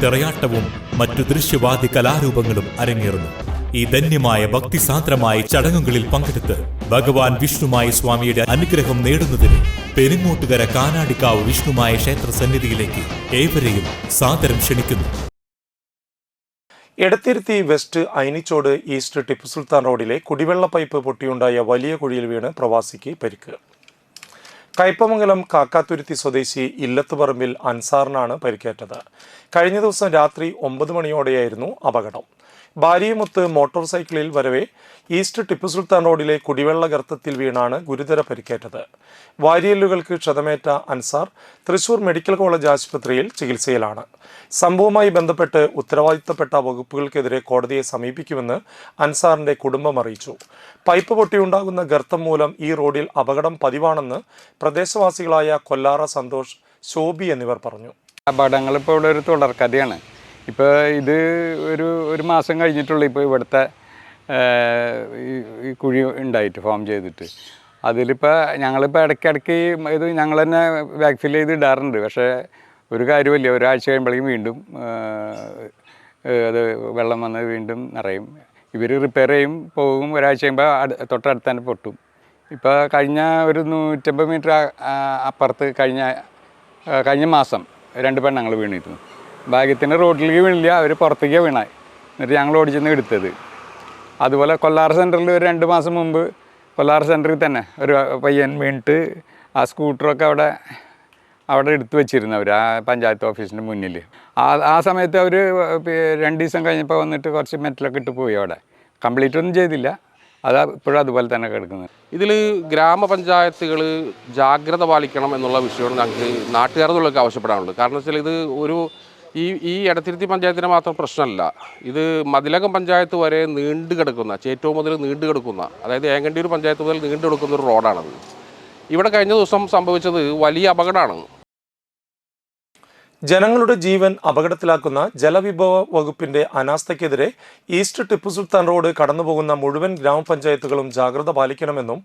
തിറയാട്ടവും മറ്റു ദൃശ്യവാദി കലാരൂപങ്ങളും അരങ്ങേറുന്നു. ഈ ധന്യമായ ഭക്തിസാന്ദ്രമായ ചടങ്ങുകളിൽ പങ്കെടുത്ത് ഭഗവാൻ വിഷ്ണുമായ സ്വാമിയുടെ അനുഗ്രഹം നേടുന്നതിന് പെരുങ്ങോട്ടുകര കാനാടിക്കാവ് വിഷ്ണുമായ ക്ഷേത്ര സന്നിധിയിലേക്ക് ഏവരെയും സാദരം ക്ഷണിക്കുന്നു. എടത്തിരുത്തി വെസ്റ്റ് ഐനിച്ചോട് ഈസ്റ്റ് ടിപ്പു സുൽത്താൻ റോഡിലെ കുടിവെള്ള പൈപ്പ് പൊട്ടിയുണ്ടായ വലിയ കുഴിയിൽ വീണ് പ്രവാസിക്ക് പരിക്ക്. കയ്പമംഗലം കാക്കാത്തുരുത്തി സ്വദേശി ഇല്ലത്തുപറമ്പിൽ അൻസാറിനാണ് പരിക്കേറ്റത്. കഴിഞ്ഞ ദിവസം രാത്രി ഒമ്പത് മണിയോടെയായിരുന്നു അപകടം. ഭാര്യയുമൊത്ത് മോട്ടോർ സൈക്കിളിൽ വരവേ ഈസ്റ്റ് ടിപ്പു സുൽത്താൻ റോഡിലെ കുടിവെള്ള ഗർത്തത്തിൽ വീണാണ് ഗുരുതര പരിക്കേറ്റത്. വാരിയല്ലുകൾക്ക് ക്ഷതമേറ്റ അൻസാർ തൃശൂർ മെഡിക്കൽ കോളേജ് ആശുപത്രിയിൽ ചികിത്സയിലാണ്. സംഭവവുമായി ബന്ധപ്പെട്ട് ഉത്തരവാദിത്തപ്പെട്ട വകുപ്പുകൾക്കെതിരെ കോടതിയെ സമീപിക്കുമെന്ന് അൻസാറിന്റെ കുടുംബം അറിയിച്ചു. പൈപ്പ് പൊട്ടിയുണ്ടാകുന്ന ഗർത്തം മൂലം ഈ റോഡിൽ അപകടം പതിവാണെന്ന് പ്രദേശവാസികളായ കൊല്ലാറ സന്തോഷ് ശോഭി എന്നിവർ പറഞ്ഞു. അപകടങ്ങൾ ഇപ്പോൾ ഇവിടെ ഒരു തുടർക്കഥയാണ്. ഇപ്പോൾ ഇത് ഒരു ഒരു മാസം കഴിഞ്ഞിട്ടുള്ളൂ ഇപ്പോൾ ഇവിടുത്തെ ഈ- കുഴി ഉണ്ടായിട്ട് ഫോം ചെയ്തിട്ട്. അതിലിപ്പോൾ ഞങ്ങളിപ്പോൾ ഇടയ്ക്കിടയ്ക്ക് ഇത് ഞങ്ങൾ തന്നെ വാക്സിൽ ചെയ്ത് ഇടാറുണ്ട്. പക്ഷേ ഒരു കാര്യമില്ല. ഒരാഴ്ച കഴിയുമ്പോഴേക്കും വീണ്ടും അത് വെള്ളം വന്ന് വീണ്ടും നിറയും. ഇവർ റിപ്പയർ ചെയ്യും പോകും ഒരാഴ്ച കഴിയുമ്പോൾ തൊട്ടടുത്ത് തന്നെ പൊട്ടും. ഇപ്പോൾ കഴിഞ്ഞ ഒരു നൂറ്റമ്പത് മീറ്റർ അപ്പുറത്ത് കഴിഞ്ഞ കഴിഞ്ഞ മാസം രണ്ട് പെണ്ണങ്ങൾ വീണിരുന്നു. ഭാഗ്യത്തിന് റോഡിലേക്ക് വീണില്ല അവർ പുറത്തേക്ക് വീണായി. എന്നിട്ട് ഞങ്ങൾ ഓടിച്ചെന്ന് എടുത്തത്. അതുപോലെ കൊല്ലാർ സെന്ററിൽ ഒരു രണ്ട് മാസം മുമ്പ് കൊല്ലാർ സെന്ററിൽ തന്നെ ഒരു പയ്യൻ വീണിട്ട് ആ സ്കൂട്ടറൊക്കെ അവിടെ അവിടെ എടുത്തു വെച്ചിരുന്നവർ ആ പഞ്ചായത്ത് ഓഫീസിന്റെ മുന്നിൽ ആ ആ സമയത്ത് അവർ രണ്ട് ദിവസം കഴിഞ്ഞപ്പോൾ വന്നിട്ട് കുറച്ച് മെറ്റലൊക്കെ ഇട്ട് പോയി അവിടെ. കംപ്ലീറ്റ് ഒന്നും ചെയ്തില്ല. അത് ഇപ്പോഴും അതുപോലെ തന്നെ കിടക്കുന്നത്. ഇതിൽ ഗ്രാമപഞ്ചായത്തുകൾ ജാഗ്രത പാലിക്കണം എന്നുള്ള വിഷയമാണ് ഞങ്ങൾക്ക് നാട്ടുകാർന്നുള്ളൊക്കെ ആവശ്യപ്പെടാനുള്ളത്. കാരണം വെച്ചാൽ ഇത് ഒരു ഈ ഈ ഇടത്തിരുത്തി പഞ്ചായത്തിന് മാത്രം പ്രശ്നമല്ല. ഇത് മതിലകം പഞ്ചായത്ത് വരെ നീണ്ടു കിടക്കുന്ന ചേറ്റവും മുതൽ നീണ്ടു കിടക്കുന്ന അതായത് ഏങ്ങണ്ടിയൂർ പഞ്ചായത്ത് മുതൽ നീണ്ടു കിടക്കുന്ന ഒരു റോഡാണത്. ഇവിടെ കഴിഞ്ഞ ദിവസം സംഭവിച്ചത് വലിയ അപകടമാണ്. ജനങ്ങളുടെ ജീവൻ അപകടത്തിലാക്കുന്ന ജലവിഭവ വകുപ്പിന്റെ അനാസ്ഥയ്ക്കെതിരെ ഈസ്റ്റ് ടിപ്പു സുൽത്താൻ റോഡ് കടന്നുപോകുന്ന മുഴുവൻ ഗ്രാമപഞ്ചായത്തുകളും ജാഗ്രത പാലിക്കണമെന്നും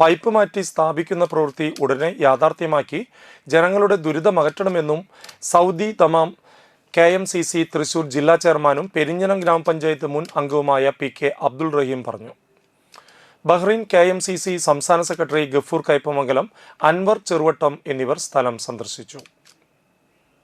പൈപ്പ് മാറ്റി സ്ഥാപിക്കുന്ന പ്രവൃത്തി ഉടനെ യാഥാർത്ഥ്യമാക്കി ജനങ്ങളുടെ ദുരിതമകറ്റണമെന്നും Saudi Dammam K M C C Thrissur ജില്ലാ ചെയർമാനും പെരിഞ്ഞനം ഗ്രാമപഞ്ചായത്ത് മുൻ അംഗവുമായ പി കെ അബ്ദുൾ റഹീം പറഞ്ഞു. Bahrain K M C C സംസ്ഥാന സെക്രട്ടറി ഗഫൂർ കയ്പമംഗലം അൻവർ ചെറുവട്ടം എന്നിവർ സ്ഥലം സന്ദർശിച്ചു.